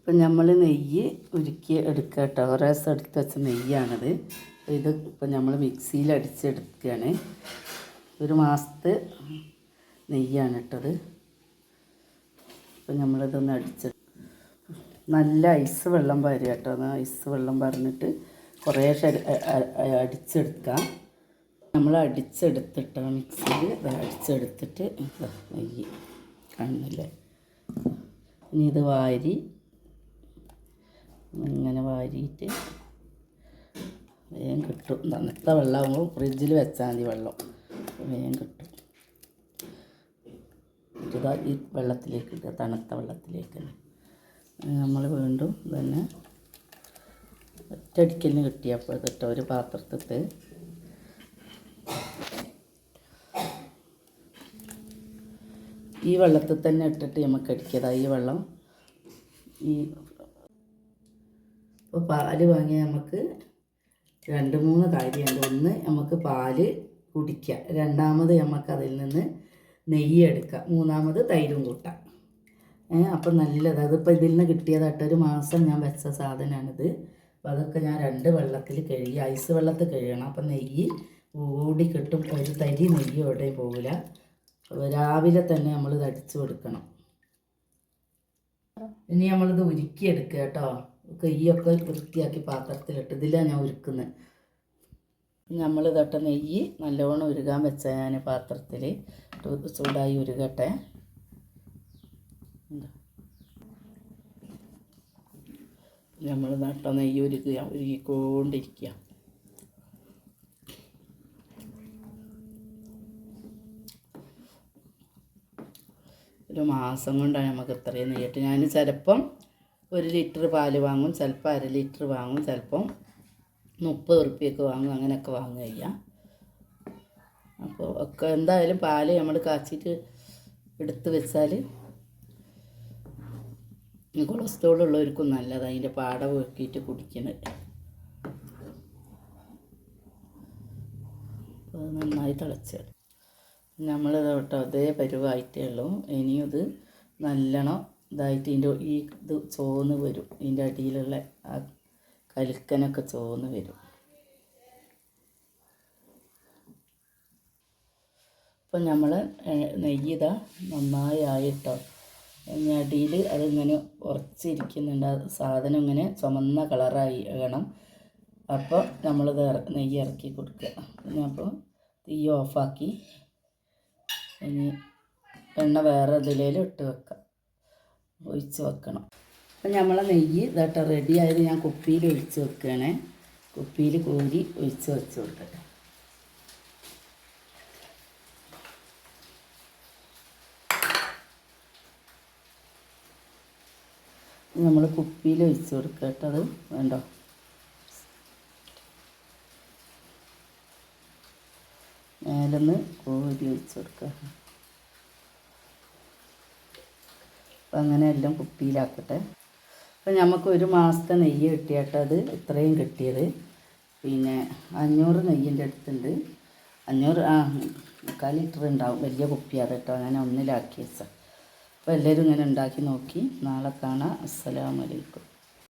ഇപ്പം നമ്മൾ നെയ്യ് ഉരുക്കി എടുക്കുക കേട്ടോ. ഒരേസം എടുത്ത് വെച്ച നെയ്യാണിത്. ഇത് ഇപ്പം നമ്മൾ മിക്സിയിൽ അടിച്ചെടുക്കുകയാണ്. ഒരു മാസത്തെ നെയ്യാണ് ഇട്ടത് ഇപ്പം നമ്മളിതൊന്ന് അടിച്ച നല്ല ഐസ് വെള്ളം പാരുക കേട്ടോ. എന്നാൽ ഐസ് വെള്ളം പറഞ്ഞിട്ട് കുറേ അടിച്ചെടുക്കാം നമ്മൾ അടിച്ചെടുത്തിട്ട മിക്സിയിൽ അടിച്ചെടുത്തിട്ട് നെയ്യ് കാണുന്നില്ലേ? ഇനി ഇത് വാരി ഇങ്ങനെ വാരിയിട്ട് വേഗം കിട്ടും. തണുത്ത വെള്ളമാകുമ്പോൾ ഫ്രിഡ്ജിൽ വെച്ചാൽ മതി വെള്ളം. വേഗം കിട്ടും. ഇതാ ഈ വെള്ളത്തിലേക്ക് ഇടുക തണുത്ത വെള്ളത്തിലേക്ക് നമ്മൾ വീണ്ടും തന്നെ ഒറ്റടിക്കലിന് കിട്ടിയപ്പോൾ ഇതിട്ട് ഒരു പാത്രത്തിട്ട്. ഈ വെള്ളത്തിൽ തന്നെ ഇട്ടിട്ട് നമുക്ക് അടിക്കതാണ് ഈ വെള്ളം. ഈ ഇപ്പോൾ പാൽ വാങ്ങിയാൽ നമുക്ക് രണ്ട് മൂന്ന് കാര്യമുണ്ട് ഒന്ന് നമുക്ക് പാൽ കുടിക്കുക രണ്ടാമത് നമുക്ക് അതിൽ നിന്ന് നെയ്യ് എടുക്കാം. മൂന്നാമത് തൈരും കൂട്ടാം. അപ്പം നല്ലത്. അതിപ്പോൾ ഇതിൽ നിന്ന് കിട്ടിയതായിട്ട് ഒരു മാസം ഞാൻ വെച്ച സാധനമാണിത് അപ്പോൾ അതൊക്കെ ഞാൻ രണ്ട് വെള്ളത്തിൽ കഴുകി ഐസ് വെള്ളത്തിൽ കഴുകണം. അപ്പം നെയ്യ് ഓടി കിട്ടും. ഒരു തരി നെയ്യ് എവിടെയും പോകില്ല രാവിലെ തന്നെ നമ്മളിത് അടിച്ചു കൊടുക്കണം. ഇനി നമ്മളിത് ഉരുക്കിയെടുക്കുക കേട്ടോ. കയ്യൊക്കെ വൃത്തിയാക്കി പാത്രത്തിലിട്ട് ഇതിലാണ് ഞാൻ ഉരുക്കുന്നത്. നമ്മൾ തൊട്ട നെയ്യ് നല്ലവണ്ണം ഉരുകാൻ വെച്ച ഞാൻ പാത്രത്തിൽ ചൂടായി ഉരുകട്ടെ. നമ്മൾ നട്ട നെയ്യ് ഉരുക്കുക ഉരുകിക്കൊണ്ടിരിക്കുക. ഒരു മാസം കൊണ്ടാണ് നമുക്ക് ഇത്രയും നെയ്യിട്ട് ഞാൻ ചിലപ്പം ഒരു ലിറ്റർ പാൽ വാങ്ങും ചിലപ്പോൾ അര ലിറ്റർ വാങ്ങും ചിലപ്പം മുപ്പത് ഉറുപ്പ്യൊക്കെ വാങ്ങും അങ്ങനെയൊക്കെ വാങ്ങുക ചെയ്യാം. അപ്പോൾ ഒക്കെ എന്തായാലും പാൽ നമ്മൾ കാച്ചിട്ട് എടുത്ത് വെച്ചാൽ കൊളസ്ട്രോൾ ഉള്ളവർക്കും നല്ലത് അതിന്റെ പാട വെക്കിയിട്ട് കുടിക്കുന്നത് അപ്പോൾ നന്നായി തിളച്ച് നമ്മൾ അതേ പരുവായിട്ടേ ഉള്ളൂ. ഇനിയും ഇത് നല്ലോണം ഇതായിട്ട് ഇതിന്റെ ഈ ഇത് ചോന്ന് വരും. ഇതിന്റെ അടിയിലുള്ള ആ കലുക്കനൊക്കെ ചോന്ന് വരും. അപ്പം നമ്മൾ നെയ്യ് ഇതാ നന്നായി ആയിട്ടോ. അടിയിൽ അതിങ്ങനെ ഉറച്ചിരിക്കുന്നുണ്ട്. ആ സാധനം ഇങ്ങനെ ചുമന്ന കളറായി വേണം അപ്പോൾ നമ്മളിത് നെയ്യ് ഇറക്കി കൊടുക്കുക. പിന്നെ അപ്പോൾ തീ ഓഫാക്കി. ഇനി എണ്ണ വേറെ ഇതിലേലും ഇട്ട് വെക്കാം. ഒഴിച്ച് വെക്കണം. അപ്പം നമ്മളെ നെയ്യ് ഇതട്ട റെഡി ആയത് ഞാൻ കുപ്പിയിൽ ഒഴിച്ച് വെക്കുകയാണേ കുപ്പിയിൽ കോരി ഒഴിച്ച് വെച്ച് കൊടുക്കട്ടെ. നമ്മൾ കുപ്പിയിൽ ഒഴിച്ച് കൊടുക്കുക കേട്ടോ വേണ്ടോ? മേലെന്ന് കോരി ഒഴിച്ച് കൊടുക്കുക അപ്പം അങ്ങനെ എല്ലാം കുപ്പിയിലാക്കട്ടെ. അപ്പം നമുക്ക് ഒരു മാസത്തെ നെയ്യ് കിട്ടിയിട്ടത് ഇത്രയും കിട്ടിയത്. പിന്നെ അഞ്ഞൂറ് നെയ്യിന്റെ അടുത്തുണ്ട്. അഞ്ഞൂറ് ആ മുക്കാൽ ലിറ്റർ ഉണ്ടാവും. വലിയ കുപ്പിയാണ് കേട്ടോ. ഞാൻ ഒന്നിലാക്കി വെച്ചാൽ അപ്പോൾ എല്ലാവരും ഇങ്ങനെ ഉണ്ടാക്കി നോക്കി. നാളെ കാണാം. അസ്സലാമലൈക്കും